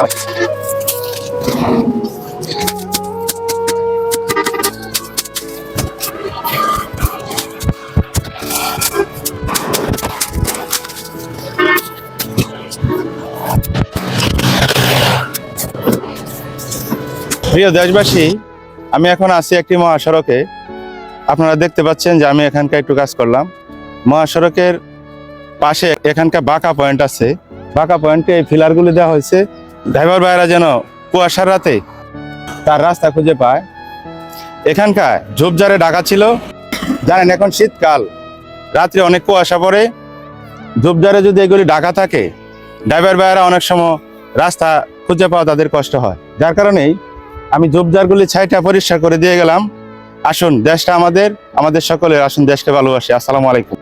প্রিয় দেশবাসী, আমি এখন আছি একটি মহাসড়কে। আপনারা দেখতে পাচ্ছেন যে আমি এখানকার একটু কাজ করলাম। মহাসড়কের পাশে এখানকার বাঁকা পয়েন্ট আছে। বাঁকা পয়েন্টে এই ফিলারগুলি দেওয়া হয়েছে। ড্রাইভার ভাইরা যেন কুয়াশার রাতে তার রাস্তা খুঁজে পায়। এখানকার ঝোপঝাড়ে ডাকা ছিল। জানেন, এখন শীতকাল। রাত্রে অনেক কুয়াশা পড়ে। ঝোপঝাড়ে যদি এগুলি ডাকা থাকে, ড্রাইভার ভাইয়েরা অনেক সময় রাস্তা খুঁজে পাওয়া তাদের কষ্ট হয়। যার কারণেই আমি ঝোপঝাড়গুলি ছাইটা পরিষ্কার করে দিয়ে গেলাম। আসুন, দেশটা আমাদের আমাদের সকলের আসুন, দেশকে ভালোবাসি। আসসালামু আলাইকুম।